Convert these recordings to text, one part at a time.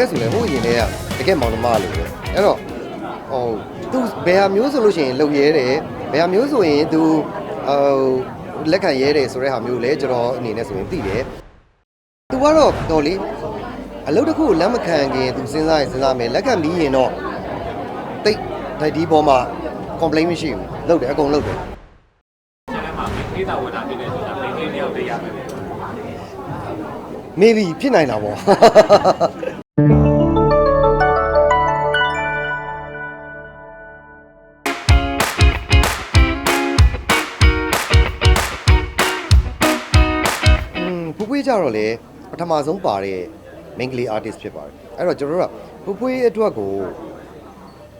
တဲ့ဆိုလဲဟိုအရင်တည်းကတကယ်မောင်နှမလိုပဲအဲ့တော့ဟိုသူဘယ်ဟာမျိုးဆိုလို့ရှိရင်လုံရဲတယ်ဘယ်ဟာမျိုးဆိုရင်သူဟိုလက်ခံရဲတယ်ဆိုတဲ့ဟာမျိုးလဲကျွန်တော်အနေနဲ့ဆိုရင်သိတယ်သူကတော့တော်လေအလုပ်တစ်ခုကိုလက်မခံခင်သူစဉ်းစားရင်စဉ်းစားမယ်လက်ခံပြီးရင်တော့တိတ်ဒိုက်ဒီပေါ်မှာ complaint မရှိဘူးလုပ်တယ်အကုန်လုပ်တယ်ကျန်တဲ့မှာမိသားဝင်တာဖြစ်နေဆိုတာမိန်းကလေးတယောက်တည်းရမယ်ပဲ maybe ဖြစ်နိုင်တာပေါ့ ကြတော့လေပထမဆုံးပါတဲ့ main ကလေး artist ဖြစ်ပါတယ်အဲ့တော့ကျွန်တော်တို့ကဖူဖွေးအတွက်ကို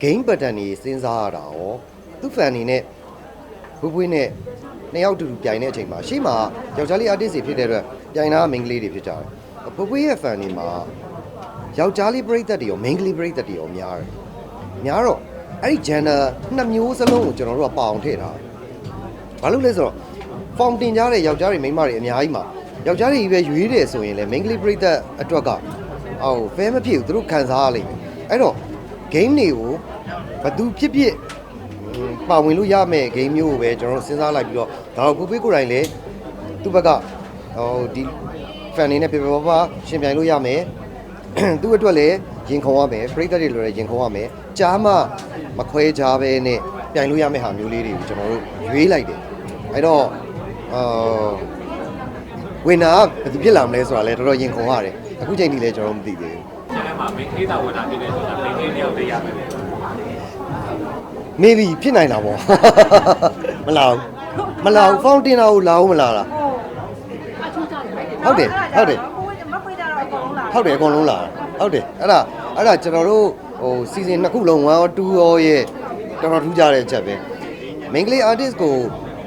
game pattern တွေစဉ်းစားရတာရောသူ့ fan တွေနဲ့ဖူဖွေးနဲ့နှစ်ယောက်တူတူပြိုင်တဲ့အချိန်မှာရှေ့မှာယောက်ျားလေး artist တွေဖြစ်တဲ့အတွက်ပြိုင်တာ main ကလေးတွေဖြစ်ကြတယ်ဖူဖွေးရဲ့ fan တွေမှာယောက်ျားလေးပရိသတ်တွေရော main ကလေးပရိသတ်တွေရောများတယ်များတော့အဲ့ဒီ gender နှစ်မျိုးစလုံးကိုကျွန်တော်တို့ကပအောင်ထည့်ထားတယ်ဘာလို့လဲဆိုတော့ဖောင်တင်ကြတဲ့ယောက်ျားတွေမိန်းမတွေအများကြီးမှာ ယောက်ျားတွေကြီးပဲရွေးတယ်ဆိုရင်လည်း main ကလေးပရိသတ်အတွက်ကအော်ဖဲမဖြစ်ဘူးသူတို့ခံစားရလိမ့်မယ်အဲ့တော့ game တွေကိုဘသူဖြစ်ဖြစ်ဟွန်းပါဝင်လို့ရမယ့် game မျိုးကိုပဲကျွန်တော်တို့စဉ်းစားလိုက်ပြီးတော့ဒါတော့ကိုပေးကိုယ်တိုင်လည်းသူ့ဘက်ကဟိုဒီ fan တွေနဲ့ပြပြပပရှင်ပြိုင်လို့ရမယ်သူ့အတွက်လည်းရင်ခုန်ရမယ်ပရိသတ်တွေလိုလည်းရင်ခုန်ရမယ်ကြားမှမခွဲကြဘဲနဲ့ပြိုင်လို့ရမယ့်ဟာမျိုးလေးတွေကိုကျွန်တော်တို့ရွေးလိုက်တယ်အဲ့တော့အာ ဝင်နာဘယ်သူဖြစ်လာမလဲဆိုတာလည်းတော်တော်ရင်ခုန်ရတယ်အခုချိန်ထိလည်းကျွန်တော်တို့မသိသေးဘူးကျန်တဲ့မှာမိန်းကလေးသားဝင်တာဖြစ်နေဆိုတာမိန်းကလေးတယောက်တည်းရမယ်ပဲ maybe ဖြစ်နိုင်တာပေါ့မလာဘူးမလာဘူး fountain တာကိုလာဦးမလာလားဟုတ်တယ်ဟုတ်တယ်မပွေးတာတော့အကုန်လုံးလာဟုတ်တယ်အကုန်လုံးလာတာဟုတ်တယ်အဲ့ဒါအဲ့ဒါကျွန်တော်တို့ဟို season နှစ်ခုလုံး1 or 2 or ရဲ့တော်တော်ထူးခြားတဲ့အချက်ပဲ main ကလေး artist ကို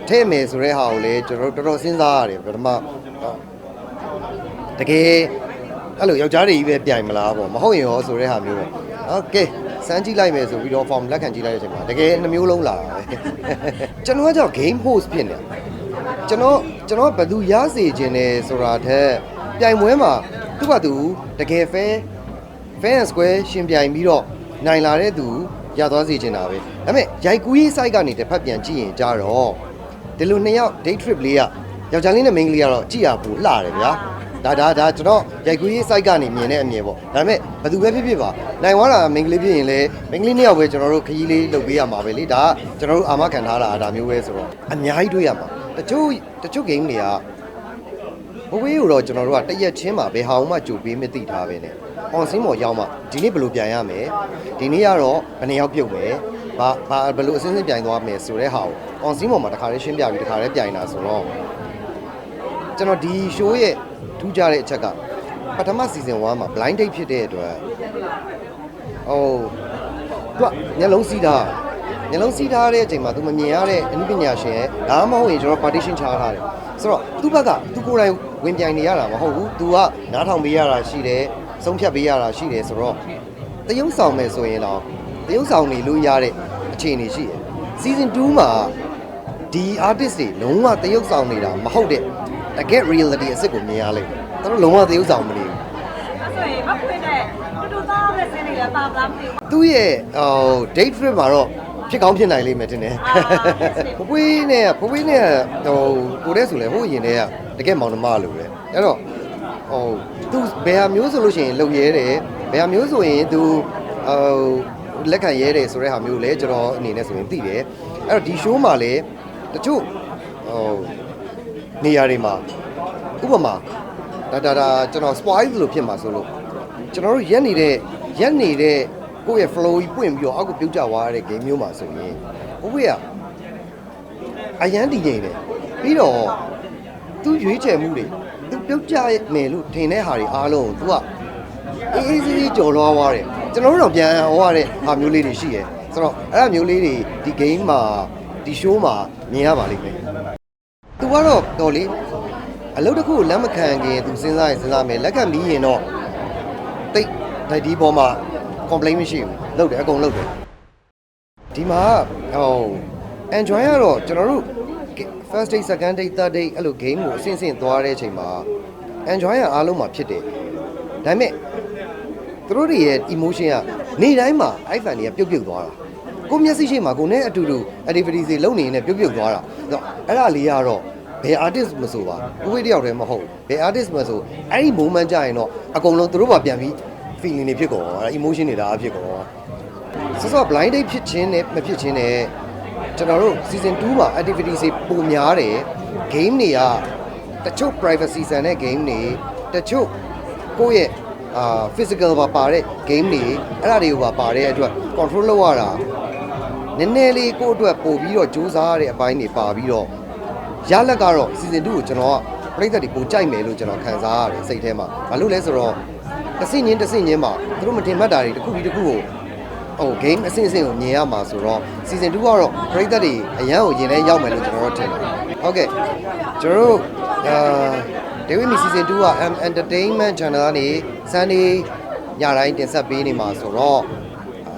ထည့်မယ်ဆိုတဲ့ဟာကိုလည်းကျွန်တော်တို့တော်တော်စဉ်းစားရတယ်ပထမတကယ်အဲ့လိုယောက်ျားတွေကြီးပဲပြိုင်မလားပေါ့မဟုတ်ရင်ရောဆိုတဲ့ဟာမျိုးပေါ့ဟုတ်ကဲစမ်းကြည့်လိုက်မယ်ဆိုပြီးတော့ form လက်ခံကြည့်လိုက်တဲ့အချိန်မှာတကယ်နှမျိုးလုံးလာတာပဲကျွန်တော်ကကြောင့် game host ဖြစ်နေကျွန်တော်ကျွန်တော်ဘယ်သူရစေခြင်းလဲဆိုတာထက်ပြိုင်ပွဲမှာသူ့ဘာသူတကယ် fair fair and square ရှင်ပြိုင်ပြီးတော့နိုင်လာတဲ့သူရသွားစေချင်တာပဲဒါပေမဲ့ရိုက်ကူးရေး site ကနေတစ်ဖက်ပြန်ကြည့်ရင်ကြတော့ ဒီလိုနှစ်ယောက် day trip လေးကယောက်ျားလေးနဲ့မိန်းကလေးကတော့ကြည့်ရဘူးလှတယ်ဗျာဒါဒါဒါကျွန်တော်ရိုက်ကူးရေး site ကနေမြင်တဲ့အမြင်ပေါ့ဒါပေမဲ့ဘယ်သူပဲဖြစ်ဖြစ်ပါနိုင်သွားတာမိန်းကလေးဖြစ်ရင်လည်းမိန်းကလေးနှစ်ယောက်ပဲကျွန်တော်တို့ခရီးလေးလုပ်ပေးရမှာပဲလေဒါကကျွန်တော်တို့အာမခံထားတာဒါမျိုးပဲဆိုတော့အများကြီးတွေ့ရမှာတချို့တချို့ game တွေကဘဝေးကိုတော့ကျွန်တော်တို့ကတရက်ချင်းမှာဘယ်ဟာမှကြိုပေးမသိထားပဲနဲ့။ on scene ပေါ်ရောက်မှဒီနေ့ဘယ်လိုပြန်ရမယ်။ဒီနေ့ကတော့ဘယ်နှစ်ယောက်ပြုတ်မယ်။ ဘာဘာဘယ်လိုအစင်းစင်းပြိုင်သွားမယ်ဆိုတဲ့ဟာကို on scene ပေါ်မှာတစ်ခါလေးရှင်းပြပြီးတစ်ခါလေးပြိုင်တာဆိုတော့ကျွန်တော်ဒီ show ရဲ့ထူးခြားတဲ့အချက်ကပထမ season 1မှာ blind date ဖြစ်တဲ့အတွက်ဟိုသူကမျက်လုံးစီးတာမျက်လုံးစီးထားတဲ့အချိန်မှာသူမမြင်ရတဲ့အနုပညာရှင်ရဲ့ဒါမှမဟုတ်ရင်ကျွန်တော် partition ချထားတယ်ဆိုတော့သူ့ဘက်ကသူကိုယ်တိုင်ဝင်ပြိုင်နေရတာမဟုတ်ဘူး तू ကနားထောင်ပေးရတာရှိတယ်ဆုံးဖြတ်ပေးရတာရှိတယ်ဆိုတော့တယုံဆောင်မယ်ဆိုရင်တော့ တရုပ်ဆောင်နေလို့ရတဲ့အခြေအနေရှိတယ် season 2မှာဒီ artist တွေလုံးဝတရုပ်ဆောင်နေတာမဟုတ်တဲ့တကယ် reality အစ်စ်ကိုမြင်ရလိမ့်မယ်သူတို့လုံးဝတရုပ်ဆောင်မနေဘူးဆိုရင်မပွေးတဲ့တူတူသားပဲစင်းနေလဲပါပလားမသိဘူးသူ့ရဲ့ဟို date trip မှာတော့ဖြစ်ကောင်းဖြစ်နိုင်လိမ့်မယ်ထင်တယ်အာဖပွေးနဲ့ဖပွေးနဲ့ဟိုကိုတဲ့ဆိုလဲဟိုအရင်တည်းကတကယ်မောင်နှမလိုပဲအဲ့တော့ဟိုသူဘယ်ဟာမျိုးဆိုလို့ရှိရင်လုံရဲတယ်ဘယ်ဟာမျိုးဆိုရင်သူဟို လက်ခံရဲတယ်ဆိုတဲ့ဟာမျိုးလဲကျွန်တော်အနေနဲ့ဆိုရင်သိတယ်အဲ့တော့ဒီ show မှာလဲတချို့ဟိုနေရာတွေမှာဥပမာဒါဒါဒါကျွန်တော် spoil လို့ဖြစ်မှာဆိုလို့ကျွန်တော်တို့ရက်နေတဲ့ရက်နေတဲ့ကိုယ့်ရဲ့ flow ကြီးပွင့်ပြီးတော့အောက်ကိုပြုတ်ကျသွားတဲ့ game မျိုးမှာဆိုရင်ဘဝကအရန်တည်ငြိမ်တယ်ပြီးတော့သူရွေးချယ်မှုတွေသူပြုတ်ကျမယ်လို့ထင်တဲ့ဟာတွေအားလုံးကို तू ကအေးအေးဆေးဆေးကြော်လွှားသွားတယ် ကျွန်တော်တို့တော့ပြန်ဟောရတဲ့ဟာမျိုးလေးတွေရှိတယ်ဆိုတော့အဲ့ဒါမျိုးလေးတွေဒီ game မှာဒီ show မှာမြင်ရပါလိမ့်မယ် तू ကတော့တော်လေအလုပ်တစ်ခုကိုလက်မခံခင် तू စဉ်းစားရင်စဉ်းစားမယ်လက်ခံပြီးရင်တော့တိတ်ဒိုက်ဒီပေါ်မှာ complaint မရှိဘူးလုပ်တယ်အကုန်လုပ်တယ်ဒီမှာဟို enjoy ရတော့ကျွန်တော်တို့ first date second date third date အဲ့လို game ကိုအဆင့်ဆင့်သွားတဲ့အချိန်မှာ enjoy ရအားလုံးမှာဖြစ်တယ်ဒါပေမဲ့ သူတို့တွေရဲ့ emotion ကနေ့တိုင်းမှာအဲ့ fan တွေကပြုတ်ပြုတ်သွားတာကိုမျက်စိရှိမှကိုနဲ့အတူတူ activities တွေလုပ်နေနေပြုတ်ပြုတ်သွားတာအဲ့ဒါလေးကတော့ဘယ် artist မဆိုပါကိုဝေးတယောက်တည်းမဟုတ်ဘယ် artist မဆိုအဲ့ဒီ moment ကြရင်တော့အကုန်လုံးသူတို့ပါပြန်ပြီး feeling တွေဖြစ်ကုန်တာ emotion တွေဒါအဖြစ်ကုန်တာဆိုတော့ blind date ဖြစ်ခြင်းနဲ့မဖြစ်ခြင်းနဲ့ကျွန်တော်တို့ season 2မှာ activities တွေပုံများတယ် game တွေကတချို့ privacy ဆန်တဲ့ game တွေတချို့ကိုယ့်ရဲ့ အာ physical ပါပါတဲ့ game တွေအဲ့ဒါတွေကိုပါပါတဲ့အတွက် control လုပ်ရတာနည်းနည်းလေးကိုယ့်အတွက်ပို့ပြီးတော့စူးစမ်းရတဲ့အပိုင်းတွေပါပြီးတော့ရလက်ကတော့ season 2ကိုကျွန်တော်ကပြိသက်တွေပိုကြိုက်မယ်လို့ကျွန်တော်ခံစားရတယ်စိတ်ထဲမှာဘာလို့လဲဆိုတော့တစ်စင်းချင်းတစ်စင်းချင်းမှာသူတို့မတင်မှတ်တာတွေတစ်ခုပြီးတစ်ခုကိုဟို game အဆင့်အဆင့်ကိုမြင်ရမှာဆိုတော့ season 2ကတော့ပြိသက်တွေအရန်ကိုရင်ထဲရောက်မယ်လို့ကျွန်တော်တို့ထင်တယ်ဟုတ်ကဲ့ကျွန်တော်တို့အာ David Me season 2က M Entertainment Channel ကနေ Sunday ညတိုင်းတင်ဆက်ပေးနေမှာဆိုတော့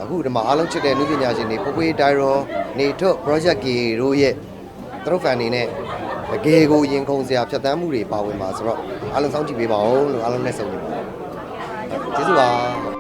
အခုဒီမှာအားလုံးချစ်တဲ့လူပညာရှင်တွေဖွေးဖွေးတိုင်ရောနေထုတ် project ကြီးတို့ရဲ့သူတို့ fan တွေနဲ့တကယ်ကိုရင်ခုန်စရာဖြတ်သန်းမှုတွေပါဝင်ပါဆိုတော့အားလုံးစောင့်ကြည့်ပေးပါဦးလို့အားလုံးနဲ့ဆုံနေပါကျေးဇူးပါ